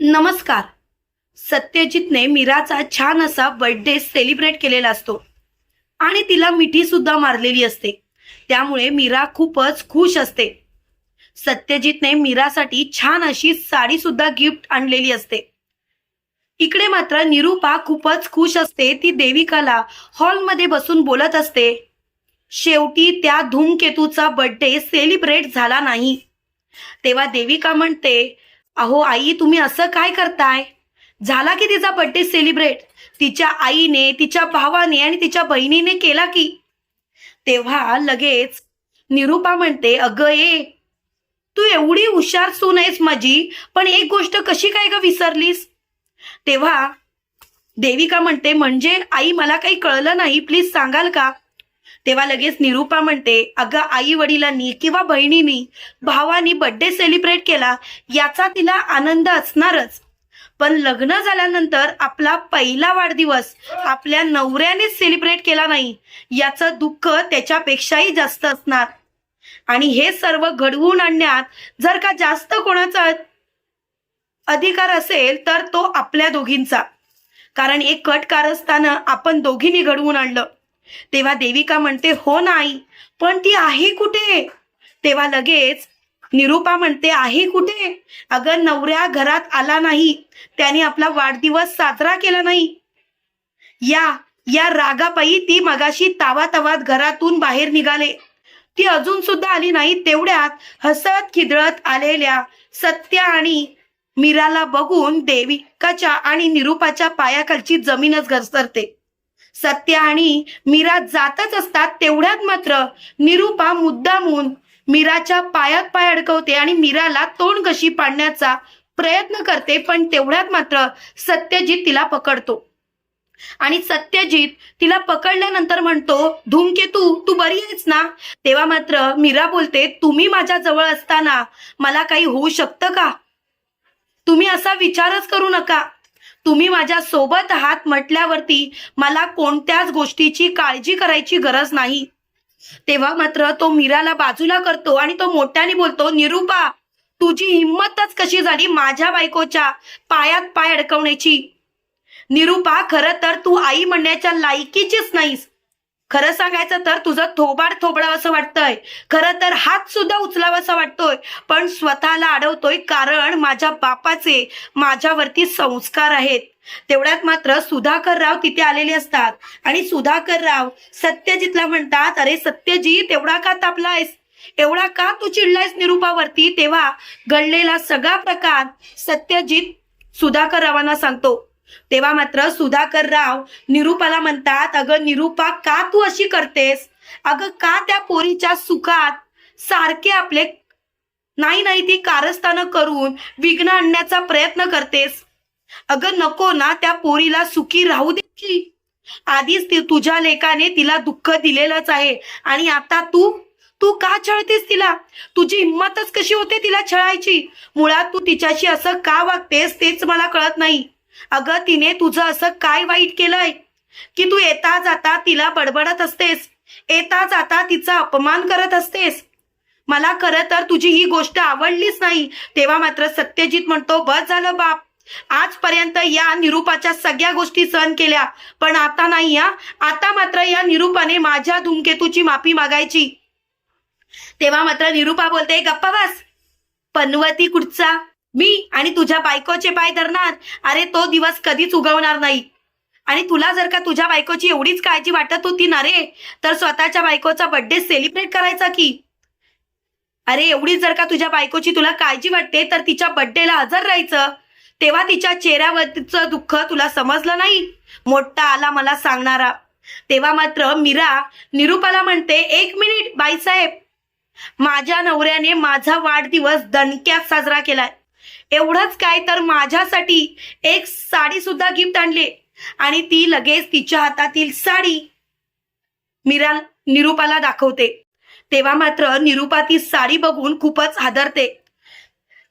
नमस्कार. सत्यजितने मीराचा छान असा बर्थडे सेलिब्रेट केलेला असतो. आणि तिला मिठी सुद्धा मारलेली असते. त्यामुळे मीरा खूपच खुश असते. सत्यजितने मीरासाठी छान अशी साडी सुद्धा गिफ्ट आणलेली असते. इकडे मात्र निरूपा खूपच खुश असते. ती देविकाला हॉलमध्ये बसून बोलत असते. शेवटी त्या धूमकेतूचा बर्थडे सेलिब्रेट झाला नाही. तेव्हा देविका म्हणते अहो आई तुम्ही असं काय करताय? झाला की तिचा बर्थडे सेलिब्रेट तिच्या आईने तिच्या भावाने आणि तिच्या बहिणीने केला की? तेव्हा लगेच निरूपा म्हणते अगं ए तू एवढी हुशार सून आहेस माझी पण एक गोष्ट कशी काय ग विसरलीस? तेव्हा देविका म्हणते म्हणजे आई मला काही कळलं नाही प्लीज सांगाल का? तेव्हा लगेच निरूपा म्हणते अगं आई वडिलांनी किंवा बहिणीनी भावानी बर्थडे सेलिब्रेट केला याचा तिला आनंद असणारच. पण लग्न झाल्यानंतर आपला पहिला वाढदिवस आपल्या नवऱ्याने सेलिब्रेट केला नाही याचं दुःख त्याच्यापेक्षाही जास्त असणार. आणि हे सर्व घडवून आणण्यात जर का जास्त कोणाचा अधिकार असेल तर तो आपल्या दोघींचा. कारण एक कट कारस्थानं आपण दोघींनी घडवून आणलं. तेव्हा देविका म्हणते हो नाही पण ती आहे कुठे? तेव्हा लगेच निरूपा म्हणते आहे कुठे? अगं नवऱ्या घरात आला नाही. त्याने आपला वाढदिवस साजरा केला नाही. या या रागापायी ती मगाशी तावा घरातून बाहेर निघाले. ती अजून सुद्धा आली नाही तेवढ्यात हसत खिदळत आलेल्या सत्या आणि मीराला बघून देविकाच्या आणि निरूपाच्या पायाखालची जमीनच घसरते. सत्य आणि मीरा जातच असतात तेवढ्यात मात्र निरूपा मुद्दामून मीराच्या पायात पाय अडकवते आणि मीराला तोंड कशी पाडण्याचा प्रयत्न करते पण तेवढ्यात मात्र सत्यजित तिला पकडतो. आणि सत्यजित तिला पकडल्यानंतर म्हणतो धूमकेतू तू बरी आहेस ना? तेव्हा मात्र मीरा बोलते तुम्ही माझ्या जवळ असताना मला काही होऊ शकतं का? तुम्ही असा विचारच करू नका. तुम्ही माझ्या सोबत आहात म्हटल्यावरती मला कोणत्याच गोष्टीची काळजी करायची गरज नाही. तेव्हा मात्र तो मीराला बाजूला करतो आणि तो मोठ्याने बोलतो निरूपा तुझी हिंमतच कशी झाली माझ्या बायकोच्या पायात पाय अडकवण्याची? निरूपा खरं तर तू आई म्हणण्याच्या लायकीचीच नाहीस. खरं सांगायचं तर तुझं थोबाड थोबडावं असं वाटतंय. खरं तर हात सुद्धा उचलावासा वाटतोय. पण स्वतःला अडवतोय कारण माझ्या बापाचे माझ्यावरती संस्कार आहेत. तेवढ्यात मात्र सुधाकर राव तिथे आलेले असतात. आणि सुधाकर राव सत्यजितला म्हणतात अरे सत्यजीत एवढा का तापलायस? एवढा का तू चिडलायस निरूपावरती? तेव्हा घडलेला सगळा प्रकार सत्यजित सुधाकर रावांना सांगतो. तेव्हा मात्र सुधाकर राव निरूपाला म्हणतात अगं निरूपा का तू अशी करतेस? अगं का त्या पोरीच्या सुखात सारखे आपले नाही नाही ती कारस्थानं करून विघ्न आणण्याचा प्रयत्न करतेस? अगं नको ना त्या पोरीला सुखी राहू दे की. आधीच ती तुझ्या लेखाने तिला दुःख दिलेलंच आहे आणि आता तू तू का छळतेस तिला? तुझी हिंमतच कशी होते तिला छळायची? मुळात तू तिच्याशी असं का वागतेस तेच मला कळत नाही. अगं तिने तुझं असं काय वाईट केलंय? की तू येता जाता तिला बडबडत असतेस. येता जाता तिचा अपमान करत असतेस. मला खरं तर तुझी ही गोष्ट आवडलीच नाही. तेव्हा मात्र सत्यजित म्हणतो बस झालं बाप. आजपर्यंत या निरूपाच्या सगळ्या गोष्टी सहन केल्या. पण आता नाही या आता मात्र या निरूपाने माझ्या धूमकेतूची माफी मागायची. तेव्हा मात्र निरूपा बोलते गप्पा बस. पनवती कुठचा? मी आणि तुझ्या बायकोचे पाय धरणार? अरे तो दिवस कधीच उगवणार नाही. आणि तुला जर का तुझ्या बायकोची एवढीच काळजी वाटत होती ना रे तर स्वतःच्या बायकोचा बर्थडे सेलिब्रेट करायचा की? अरे एवढीच जर का तुझ्या बायकोची तुला काळजी वाटते तर तिच्या बर्थडेला हजर राहायचं. तेव्हा तिच्या चेहऱ्यावरचं दुःख तुला समजलं नाही. मोठा आला मला सांगणारा. तेव्हा मात्र मीरा निरूपाला म्हणते एक मिनिट बाईसाहेब माझ्या नवऱ्याने माझा वाढदिवस दणक्यात साजरा केलाय. एवढंच काय तर माझ्यासाठी एक साडी सुद्धा गिफ्ट आणली. आणि ती लगेच तिच्या हातातील साडी मीरा निरूपाला दाखवते. तेव्हा मात्र निरूपा ती साडी बघून खूपच हादरते.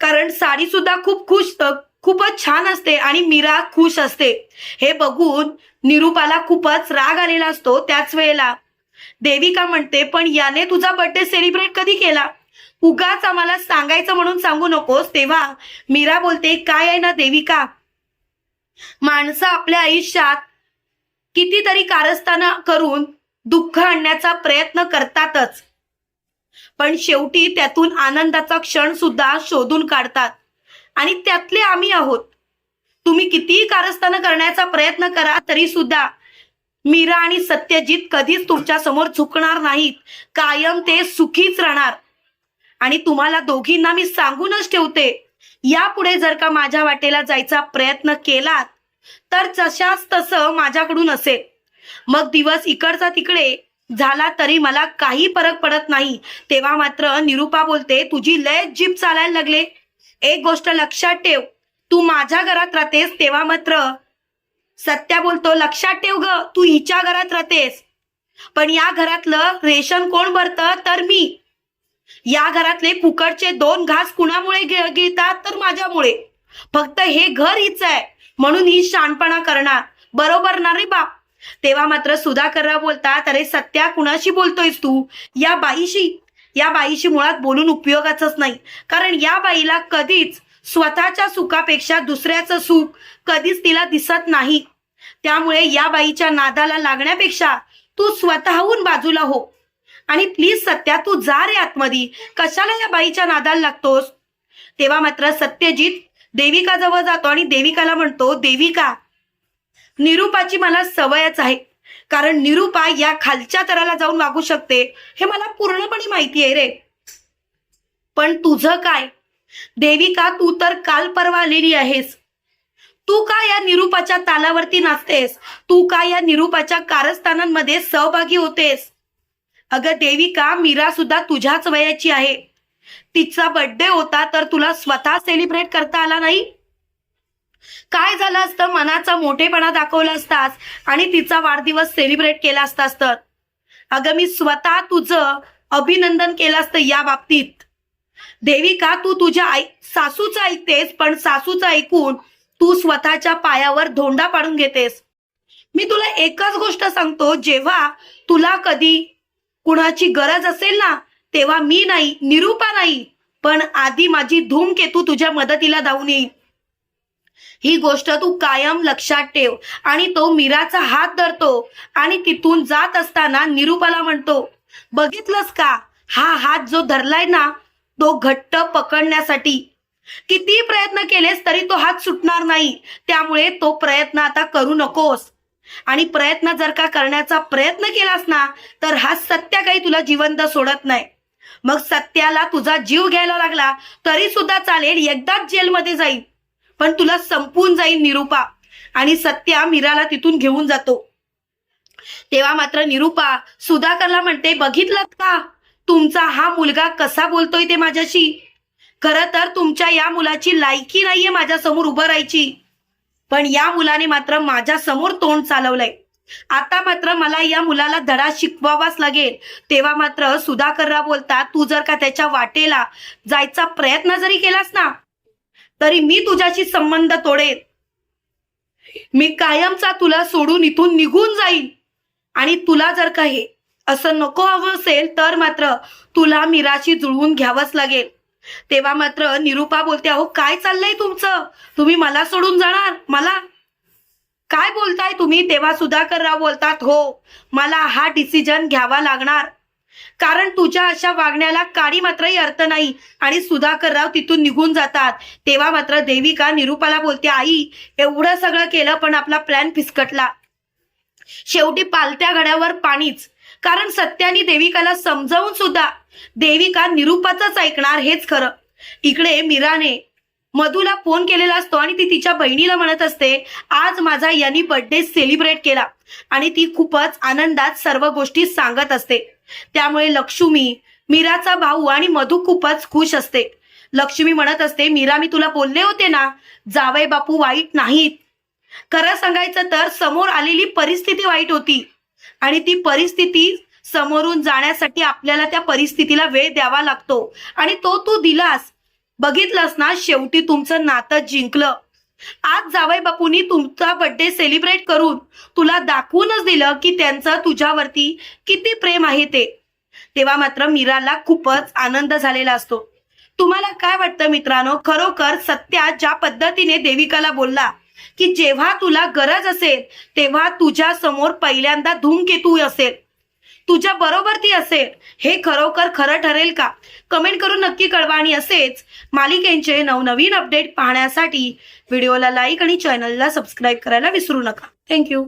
कारण साडी सुद्धा खूप खुश खूपच छान असते आणि मीरा खुश असते. हे बघून निरूपाला खूपच राग आलेला असतो त्याच वेळेला. देविका म्हणते पण याने तुझा बर्थडे सेलिब्रेट कधी केला? उगाच आम्हाला सांगायचं म्हणून सांगू नकोस तेव्हा मीरा बोलते काय आहे ना देविका? माणसं आपल्या आयुष्यात कितीतरी कारस्थानं करून दुःख आणण्याचा प्रयत्न करतातच. पण शेवटी त्यातून आनंदाचा क्षण सुद्धा शोधून काढतात. आणि त्यातले आम्ही आहोत. तुम्ही कितीही कारस्थानं करण्याचा प्रयत्न करा तरी सुद्धा मीरा आणि सत्यजित कधीच तुमच्यासमोर झुकणार नाहीत. कायम ते सुखीच राहणार. आणि तुम्हाला दोघींना मी सांगूनच ठेवते. यापुढे जर का माझ्या वाटेला जायचा प्रयत्न केलात तर जशाच तसं माझ्याकडून असेल. मग दिवस इकडचा तिकडे झाला तरी मला काही फरक पडत नाही. तेव्हा मात्र निरुपा बोलते तुझी लय जीप चालायला लागले. एक गोष्ट लक्षात ठेव. तू माझ्या घरात राहतेस तेव्हा मात्र सत्या बोलतो लक्षात ठेव ग तू हिच्या घरात राहतेस. पण या घरातलं रेशन कोण भरतं? तर मी. या घरातले फुकटचे दोन घास कुणामुळे घेतात गिळतात तर माझ्यामुळे. फक्त हे घर हिच आहे. म्हणून ही शानपणा करणार. बरोबर ना रे बाप? तेव्हा मात्र सुधाकरराव बोलतात अरे सत्या कुणाशी बोलतोयस तू? या बाईशी. या बाईशी मुळात बोलून उपयोगाच नाही. कारण या बाईला कधीच स्वतःच्या सुखापेक्षा दुसऱ्याचं सुख कधीच तिला दिसत नाही. त्यामुळे या बाईच्या नादाला लागण्यापेक्षा तू स्वतःहून बाजूला हो. आणि प्लीज सत्या तू जा रे आतमध्ये. कशाला या बाईच्या नादाला लागतोस? तेव्हा मात्र सत्यजित देविका जवळ जातो आणि देविकाला म्हणतो देविका निरूपाची मला सवयच आहे. कारण निरूपा या खालच्या तराला जाऊन वागू शकते. हे मला पूर्णपणे माहिती आहे रे. पण तुझं काय? देविका तू तर काल परवा आलेली आहेस. तू का या निरूपाच्या तालावरती नाचतेस? तू का या निरूपाच्या कारस्थानांमध्ये सहभागी होतेस? अगं देविका मीरा सुद्धा तुझ्याच वयाची आहे. तिचा बर्थडे होता तर तुला स्वतः सेलिब्रेट करता आला नाही? काय झालं असतं? मनाचा मोठेपणा दाखवला असतास आणि तिचा वाढदिवस सेलिब्रेट केला असतास तर? अगं मी स्वतः तुझं अभिनंदन केलं असतं या बाबतीत. देविका तू तुझ्या आई सासूचं ऐकतेस पण सासूचं ऐकून तू स्वतःच्या पायावर धोंडा पाडून घेतेस. मी तुला एकच गोष्ट सांगतो जेव्हा तुला कधी कुणाची गरज असेल ना तेव्हा मी नाही निरूपा नाही. पण आधी माझी धूमकेतू तुझ्या मदतीला धावून येईल. ही गोष्ट तू कायम लक्षात ठेव आणि तो मीराचा हात धरतो आणि तिथून जात असताना निरूपाला म्हणतो बघितलंस का? हा हात जो धरलाय ना तो घट्ट पकडण्यासाठी. किती प्रयत्न केलेस तरी तो हात सुटणार नाही. त्यामुळे तो प्रयत्न आता करू नकोस. आणि प्रयत्न जर का करण्याचा प्रयत्न केलास ना तर हा सत्य काही तुला जिवंत सोडत नाही. मग सत्याला तुझा जीव घ्यायला लागला तरी सुद्धा चालेल एकदाच जेलमध्ये जाईल पण तुला संपून जाईल निरूपा. आणि सत्या मीराला तिथून घेऊन जातो. तेव्हा मात्र निरूपा सुधाकरला म्हणते बघितलं का? तुमचा हा मुलगा कसा बोलतोय ते माझ्याशी? खरं तर तुमच्या या मुलाची लायकी नाहीये माझ्यासमोर उभं राहायची. पण या मुलाने मात्र माझ्यासमोर तोंड चालवलंय. आता मात्र मला या मुलाला धडा शिकवावाच लागेल. तेव्हा मात्र सुधाकरराव बोलतात तू जर का त्याच्या वाटेला जायचा प्रयत्न जरी केलास ना तरी मी तुझ्याशी संबंध तोडेल मी कायमचा तुला सोडून इथून निघून जाईल आणि तुला जर का हे असं नको हवं असेल तर मात्र तुला मीराशी जुळवून घ्यावंच लागेल. तेव्हा मात्र निरुपा बोलते अहो काय चाललंय तुमचं? तुम्ही मला सोडून जाणार? मला काय बोलताय तुम्ही? तेव्हा सुधाकर राव बोलतात हो मला हा डिसिजन घ्यावा लागणार. कारण तुझ्या अशा वागण्याला काडी मात्रही अर्थ नाही आणि सुधाकरराव तिथून निघून जातात. तेव्हा मात्र देविका निरूपाला बोलते आई एवढं सगळं केलं पण आपला प्लॅन फिसकटला. शेवटी पालत्या घड्यावर पाणीच. कारण सत्यानी देविकाला समजावून सुद्धा देविका निरूपाचंच ऐकणार हेच खरं. इकडे मीराने मधूला फोन केलेला असतो आणि ती तिच्या बहिणीला म्हणत असते आज माझा यांनी बर्थडे सेलिब्रेट केला. आणि ती खूपच आनंदात सर्व गोष्टी सांगत असते. त्यामुळे लक्ष्मी मीराचा भाऊ आणि मधू खूपच खुश असते. लक्ष्मी म्हणत असते मीरा मी तुला बोलले होते ना जावई बापू वाईट नाहीत. खरं सांगायचं तर समोर आलेली परिस्थिती वाईट होती. आणि ती परिस्थिती समोरून जाण्यासाठी आपल्याला त्या परिस्थितीला वेळ द्यावा लागतो. आणि तो तू दिलास. बघितलंस ना शेवटी तुमचं नातं जिंकलं. आज जावई बापूंनी तुमचा बर्थडे सेलिब्रेट करून तुला दाखवूनच दिलं की त्यांचं तुझ्यावरती किती प्रेम आहे ते. तेव्हा मात्र मीराला खूपच आनंद झालेला असतो. तुम्हाला काय वाटतं मित्रांनो? खरोखर सत्या ज्या पद्धतीने देविकाला बोलला की जेव्हा तुला गरज असेल तेव्हा तुझ्या समोर पहिल्यांदा धूमकेतू असेल. तुझ्या बरोबर ती असेल. हे खरोखर खरं ठरेल का? कमेंट करून नक्की कळवा आणि असेच मालिकेंचे नवनवीन अपडेट पाहण्यासाठी व्हिडिओला लाईक आणि चॅनलला सबस्क्राईब करायला विसरू नका. थँक्यू